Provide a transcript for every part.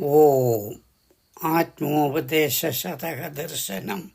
ഓം ആത്മോപദേശ ശതക ദർശനം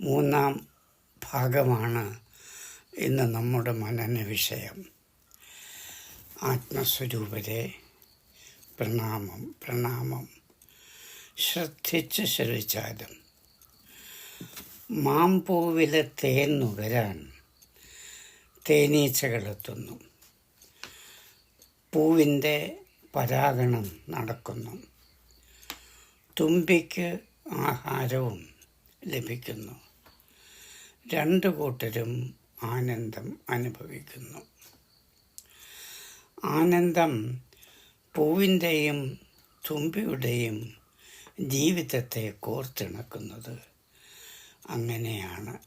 മൂന്നാം ഭാഗമാണ് ഇന്ന് നമ്മുടെ മനന വിഷയം. ആത്മസ്വരൂപരെ പ്രണാമം പ്രണാമം. ശ്രദ്ധിച്ച് ശ്രവിച്ചാലും മാമ്പൂവിലെ തേൻ നുകരാൻ തേനീച്ചകളെത്തുന്നു പൂവിന്റെ പരാഗണം നടക്കുന്നു. തുമ്പിക്ക് ആഹാരവും ലഭിക്കുന്നു. രണ്ടു കൂട്ടരും ആനന്ദം അനുഭവിക്കുന്നു. ആനന്ദം പൂവിന്റെയും തുമ്പിയുടെയും ജീവിതത്തെ കോർത്തിണക്കുന്നത് അങ്ങനെയാണ്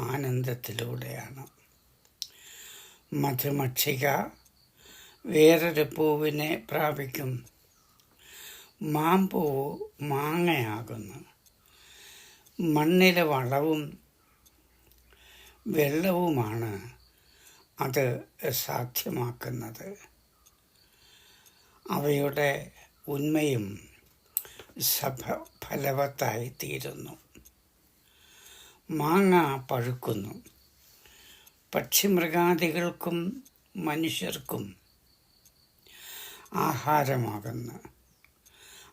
ആനന്ദത്തിലൂടെയാണ്. മധുമക്ഷിക വേറൊരു പൂവിനെ പ്രാപിക്കും. മാമ്പൂവ് മാങ്ങയാകുന്നു. മണ്ണിലെ വളവും വെള്ളവുമാണ് അത് സാധ്യമാക്കുന്നത്. അവയുടെ ഉന്മയും സഫ ഫലവത്തായി തീരുന്നു മാങ്ങ പഴുക്കുന്നു. പക്ഷിമൃഗാദികൾക്കും മനുഷ്യർക്കും ആഹാരമാകുന്നു.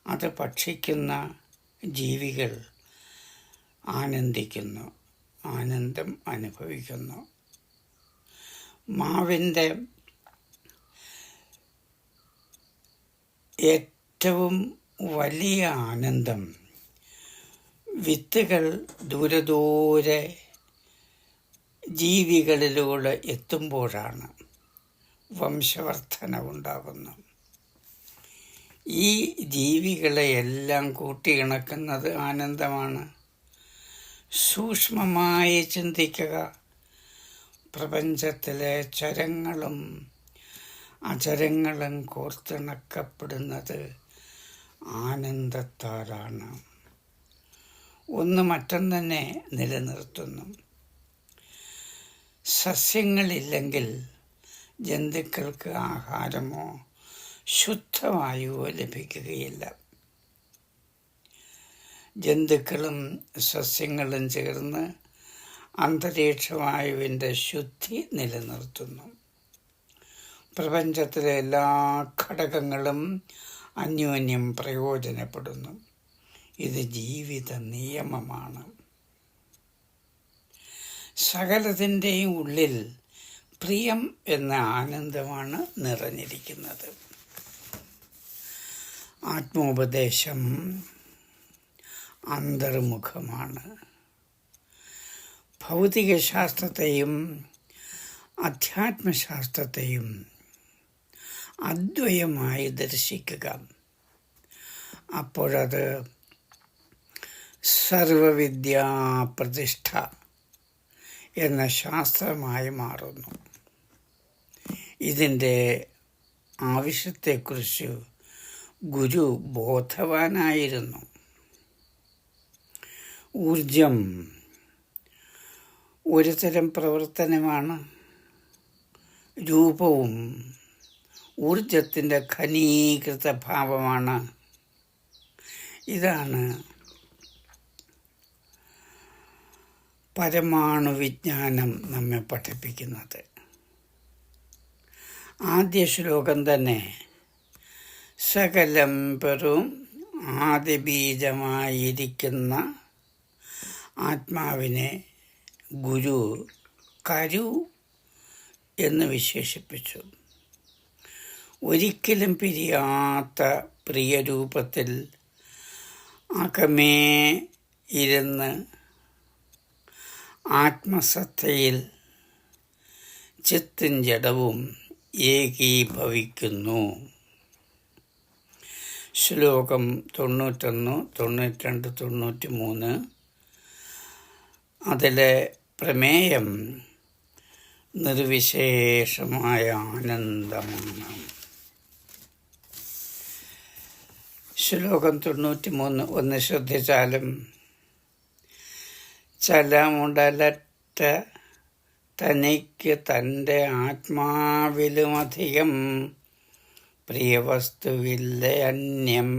അത് ഭക്ഷിക്കുന്ന ജീവികൾ ആനന്ദിക്കുന്നു ആനന്ദം അനുഭവിക്കുന്നു. മാവിന്റെ ഏറ്റവും വലിയ ആനന്ദം വിത്തുകൾ ദൂരെ ദൂരെ ജീവികളിലൂടെ എത്തുമ്പോഴാണ് വംശവർധന ഉണ്ടാകുന്നു ഈ ജീവികളെ എല്ലാം കൂട്ടിയിണക്കുന്നത് ആനന്ദമാണ്. സൂക്ഷ്മമായി ചിന്തിക്കുക. പ്രപഞ്ചത്തിലെ ചരങ്ങളും അചരങ്ങളും കോർത്തിണക്കപ്പെടുന്നത് ആനന്ദത്താലാണ്. ഒന്ന് മറ്റൊന്നെ നിലനിർത്തുന്നു. സസ്യങ്ങളില്ലെങ്കിൽ ജന്തുക്കൾക്ക് ആഹാരമോ ശുദ്ധവായുവോ ലഭിക്കുകയില്ല. ജന്തുക്കളും സസ്യങ്ങളും ചേർന്ന് അന്തരീക്ഷവായുവിന്റെ ശുദ്ധി നിലനിർത്തുന്നു. പ്രപഞ്ചത്തിലെ എല്ലാ ഘടകങ്ങളും അന്യോന്യം പ്രയോജനപ്പെടുന്നു. ഇത് ജീവിത നിയമമാണ്. സകലത്തിന്റെയും ഉള്ളിൽ പ്രിയം എന്ന ആനന്ദമാണ് നിറഞ്ഞിരിക്കുന്നത്. ആത്മോപദേശം അന്തർമുഖമാണ്. ഭൗതികശാസ്ത്രത്തെയും അധ്യാത്മശാസ്ത്രത്തെയും അദ്വയമായി ദർശിക്കുക. അപ്പോഴത് സർവവിദ്യാപ്രതിഷ്ഠ എന്ന ശാസ്ത്രമായി മാറുന്നു. ഇതിന്റെ ആവശ്യത്തെക്കുറിച്ച് ഗുരു ബോധവാനായിരുന്നു. ഊർജം ഒരു തരം പ്രവർത്തനമാണ്. രൂപവും ഊർജത്തിന്റെ ഖനീകൃത ഭാവമാണ്. ഇതാണ് പരമാണു വിജ്ഞാനം നമ്മെ പഠിപ്പിക്കുന്നത്. ആദ്യ ശ്ലോകം തന്നെ സകലം പെറും ആദിബീജമായിരിക്കുന്ന ആത്മാവിനെ ഗുരു കരു എന്ന് വിശേഷിപ്പിച്ചു. ഒരിക്കലും പിരിയാത്ത പ്രിയരൂപത്തിൽ അകമേ ഇരുന്ന് ആത്മസത്തയിൽ ചിത്തും ജഡവും ഏകീഭവിക്കുന്നു. ശ്ലോകം തൊണ്ണൂറ്റൊന്ന് തൊണ്ണൂറ്റിരണ്ട് തൊണ്ണൂറ്റി മൂന്ന് അതിലെ പ്രമേയം നിർവിശേഷമായ ആനന്ദമാണ്. ശ്ലോകം തൊണ്ണൂറ്റി മൂന്ന് ഒന്ന് ശ്രദ്ധിച്ചാലും ചലമുടലറ്റ തനിക്ക് തന്റെ ആത്മാവിലുമധികം പ്രിയവസ്തുവില്ല അന്യം.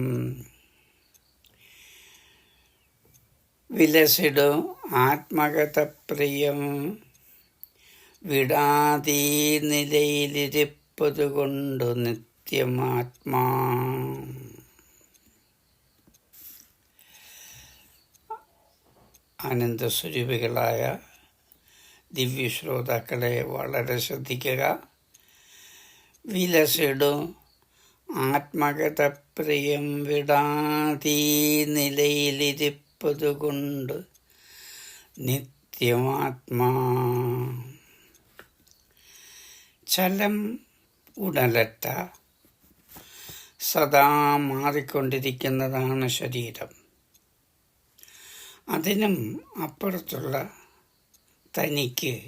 വിലസിടും ആത്മകഥ പ്രിയം വിടാതീ നിലയിലിരിപ്പതുകൊണ്ടു നിത്യമാത്മാ. ആനന്ദസ്വരൂപികളായ ദിവ്യശ്രോതാക്കളെ വളരെ ശ്രദ്ധിക്കുക. വിലസിടും ആത്മകഥ പ്രിയം വിടാതീ നിലയിലിരിപ്പതുകൊണ്ട് നിത്യമാത്മാ. ചലം ഉടലറ്റ സദാ മാറിക്കൊണ്ടിരിക്കുന്നതാണ് ശരീരം. അതിനും അപ്പുറത്തുള്ള തനിക്ക്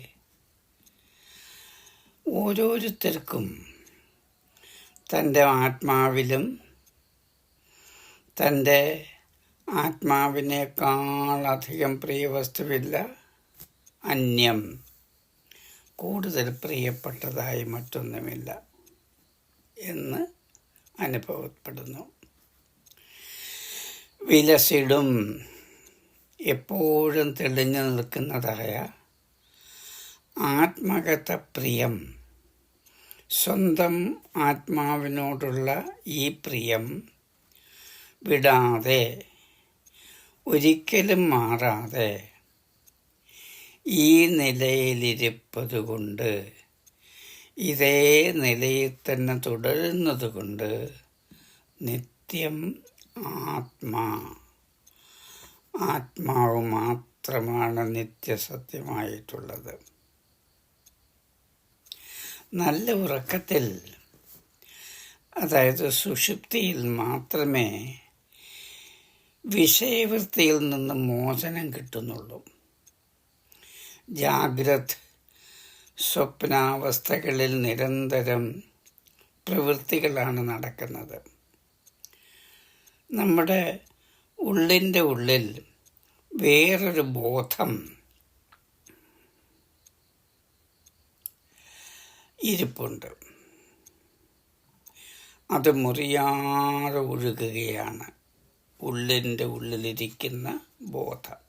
ഓരോരുത്തർക്കും തന്റെ ആത്മാവിലും തന്റെ ആത്മാവിനേക്കാളധികം പ്രിയ വസ്തുവില്ല അന്യം. കൂടുതൽ പ്രിയപ്പെട്ടതായി മറ്റൊന്നുമില്ല എന്ന് അനുഭവപ്പെടുന്നു. വിലസിടും. എപ്പോഴും തെളിഞ്ഞു നിൽക്കുന്നതായ ആത്മകഥ പ്രിയം. സ്വന്തം ആത്മാവിനോടുള്ള ഈ പ്രിയം വിടാതെ ഒരിക്കലും മാറാതെ ഈ നിലയിലിരിപ്പതുകൊണ്ട് ഇതേ നിലയിൽ തന്നെ തുടരുന്നതുകൊണ്ട് നിത്യം ആത്മാ ആത്മാവ് മാത്രമാണ് നിത്യസത്യമായിട്ടുള്ളത്. നല്ല ഉറക്കത്തിൽ അതായത് സുഷുപ്തിയിൽ മാത്രമേ വിഷയവൃത്തിയിൽ നിന്ന് മോചനം കിട്ടുന്നുള്ളൂ. ജാഗ്രത് സ്വപ്നാവസ്ഥകളിൽ നിരന്തരം പ്രവൃത്തികളാണ് നടക്കുന്നത്. നമ്മുടെ ഉള്ളിന്റെ ഉള്ളിൽ വേറൊരു ബോധം ഇരിപ്പുണ്ട്. അത് മുറിയാതെ ഒഴുകുകയാണ്. ഉള്ളിന്റെ ഉള്ളിലിരിക്കുന്ന ബോധം.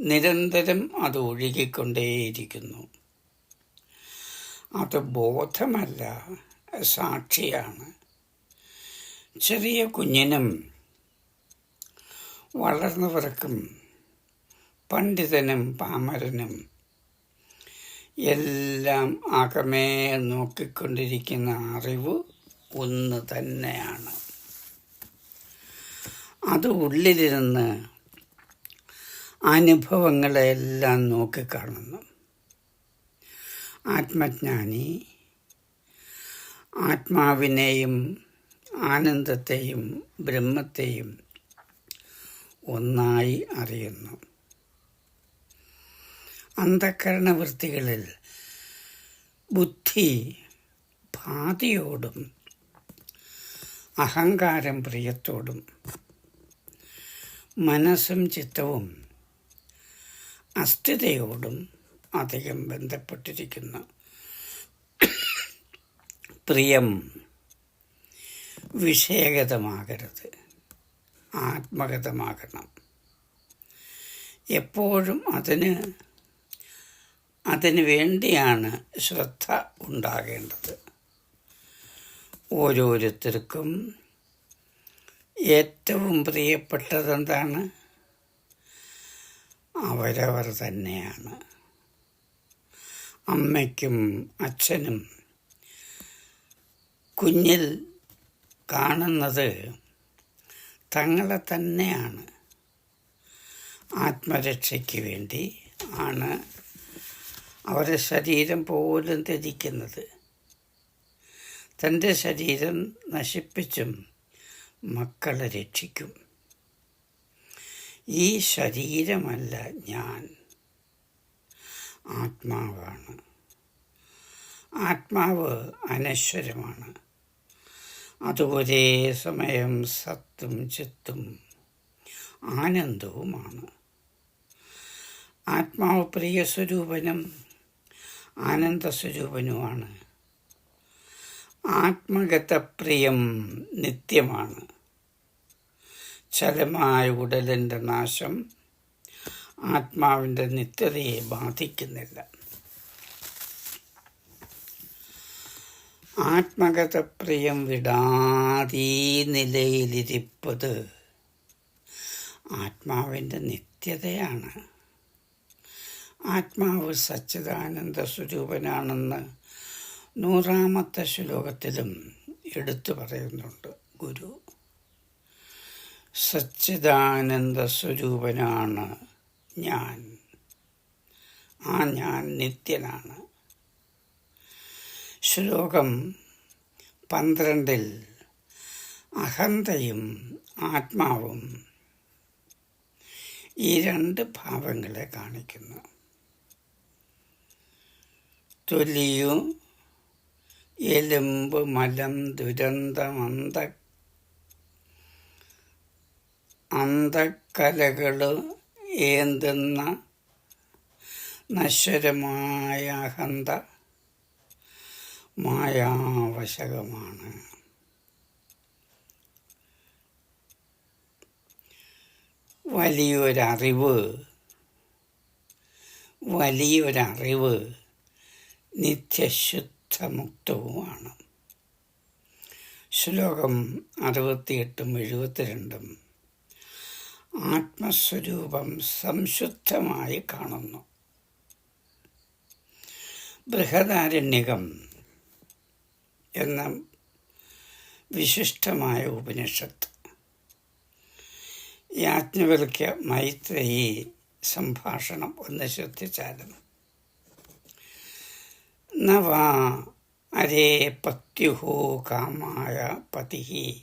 നിരന്തരം അത് ഒഴുകിക്കൊണ്ടേയിരിക്കുന്നു. അത് ബോധമല്ല സാക്ഷിയാണ്. ചെറിയ കുഞ്ഞിനും വളർന്നവർക്കും പണ്ഡിതനും പാമരനും എല്ലാം അകമേ നോക്കിക്കൊണ്ടിരിക്കുന്ന അറിവ് ഒന്ന് തന്നെയാണ്. അത് ഉള്ളിലിരുന്ന് അനുഭവങ്ങളെല്ലാം നോക്കിക്കാണുന്നു. ആത്മജ്ഞാനി ആത്മാവിനെയും ആനന്ദത്തെയും ബ്രഹ്മത്തെയും ഒന്നായി അറിയുന്നു. അന്ധകരണവൃത്തികളിൽ ബുദ്ധി ഭാതിയോടും അഹങ്കാരം പ്രിയത്തോടും മനസ്സും ചിത്തവും അസ്ഥിതയോടും അധികം ബന്ധപ്പെട്ടിരിക്കുന്നു പ്രിയം വിഷയഗതമാകരുത് ആത്മഗതമാകണം. എപ്പോഴും അതിന് അതിന് വേണ്ടിയാണ് ശ്രദ്ധ ഉണ്ടാകേണ്ടത്. ഓരോരുത്തർക്കും ഏറ്റവും പ്രിയപ്പെട്ടത് എന്താണ് അവരവർ തന്നെയാണ്. അമ്മയ്ക്കും അച്ഛനും കുഞ്ഞിൽ കാണുന്നത് തങ്ങളെ തന്നെയാണ്. ആത്മരക്ഷയ്ക്ക് വേണ്ടി ആണ് അവരുടെ ശരീരം പോലും ധരിക്കുന്നത് തന്റെ ശരീരം നശിപ്പിച്ചും മക്കളെ രക്ഷിക്കും. ഈ ശരീരമല്ല ഞാൻ. ആത്മാവാണ്. ആത്മാവ് അനശ്വരമാണ്. അത് സമയം സത്തും ചിത്തും ആനന്ദവുമാണ്. ആത്മാവ് പ്രിയ സ്വരൂപനും ആനന്ദസ്വരൂപനുമാണ്. ആത്മഗതപ്രിയം നിത്യമാണ്. ചലമായ ഉടലിന്റെ നാശം ആത്മാവിന്റെ നിത്യതയെ ബാധിക്കുന്നില്ല. ആത്മഗതപ്രിയം വിടാതീ നിലയിലിരിപ്പത് ആത്മാവിന്റെ നിത്യതയാണ്. ആത്മാവ് സച്ചിദാനന്ദ സ്വരൂപനാണെന്ന് നൂറാമത്തെ ശ്ലോകത്തിലും എടുത്തു പറയുന്നുണ്ട് ഗുരു. സച്ചിദാനന്ദ സ്വരൂപനാണ് ഞാൻ. ആ ഞാൻ നിത്യനാണ്. ശ്ലോകം പന്ത്രണ്ടിൽ അഹന്തയും ആത്മാവും ഈ രണ്ട് ഭാവങ്ങളെ കാണിക്കുന്നു. തൊലിയു എലുമ്പ് മലം ദുരന്തമന്ത അന്തക്കലകൾ ഏന്തുന്ന നശ്വരമായ അഹന്ത മായാവശകമാണ്. വലിയൊരറിവ് വലിയൊരറിവ് നിത്യശുദ്ധമുക്തവുമാണ്. ശ്ലോകം അറുപത്തിയെട്ടും എഴുപത്തിരണ്ടും ആത്മസ്വരൂപം സംശുദ്ധമായി കാണുന്നു. ബൃഹദാരണ്യകം എന്ന വിശിഷ്ടമായ ഉപനിഷത്ത് യാജ്ഞവൽക്യ മൈത്രേയി സംഭാഷണം ഒന്ന് ശ്രദ്ധിച്ചാലും न वा अरे पत्यु कामाय पति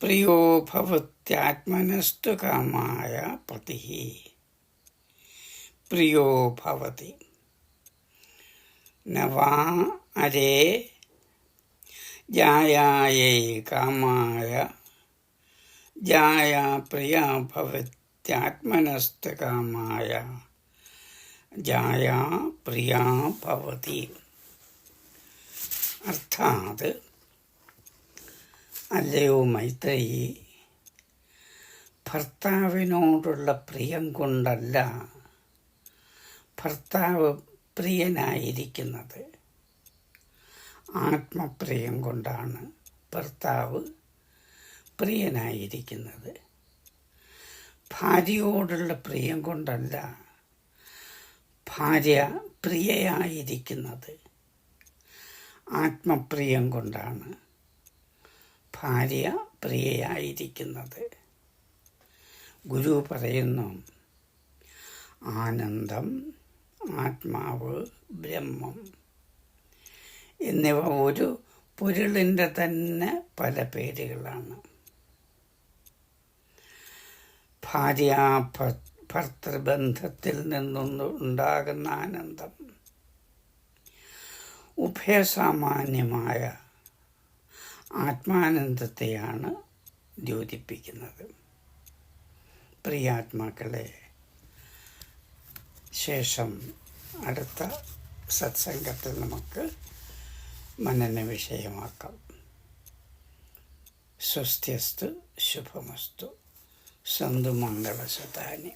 प्रियो भवत्यात्मनस्तु कामाय पतिः प्रियो भवति। न वा अरे जायायै कामाय। जाया प्रिया भवत्यात्मनस्तु कामाय। ജായ പ്രിയാ ഭവതി. അർത്ഥാത് അല്ലയോ മൈത്രേയി ഭർത്താവിനോടുള്ള പ്രിയം കൊണ്ടല്ല ഭർത്താവ് പ്രിയനായിരിക്കുന്നത്. ആത്മപ്രിയം കൊണ്ടാണ് ഭർത്താവ് പ്രിയനായിരിക്കുന്നത്. ഭാര്യയോടുള്ള പ്രിയം കൊണ്ടല്ല ഭാര്യ പ്രിയയായിരിക്കുന്നത്. ആത്മപ്രിയം കൊണ്ടാണ് ഭാര്യ പ്രിയയായിരിക്കുന്നത്. ഗുരു പറയുന്നു ആനന്ദം ആത്മാവ് ബ്രഹ്മം എന്നിവ ഒരു പൊരുളിന്റെ തന്നെ പല പേരുകളാണ്. ഭാര്യ ഭർത്തൃബന്ധത്തിൽ നിന്നുണ്ടാകുന്ന ആനന്ദം. ഉഭയസാമാന്യമായ ആത്മാനന്ദത്തെയാണ് ദ്യോതിപ്പിക്കുന്നത്. പ്രിയാത്മാക്കളെ ശേഷം അടുത്ത സത്സംഗത്തിൽ നമുക്ക് മനന വിഷയമാക്കാം. സ്വസ്ത്യസ്തു ശുഭമസ്തു. സന്തു മംഗളസതാനി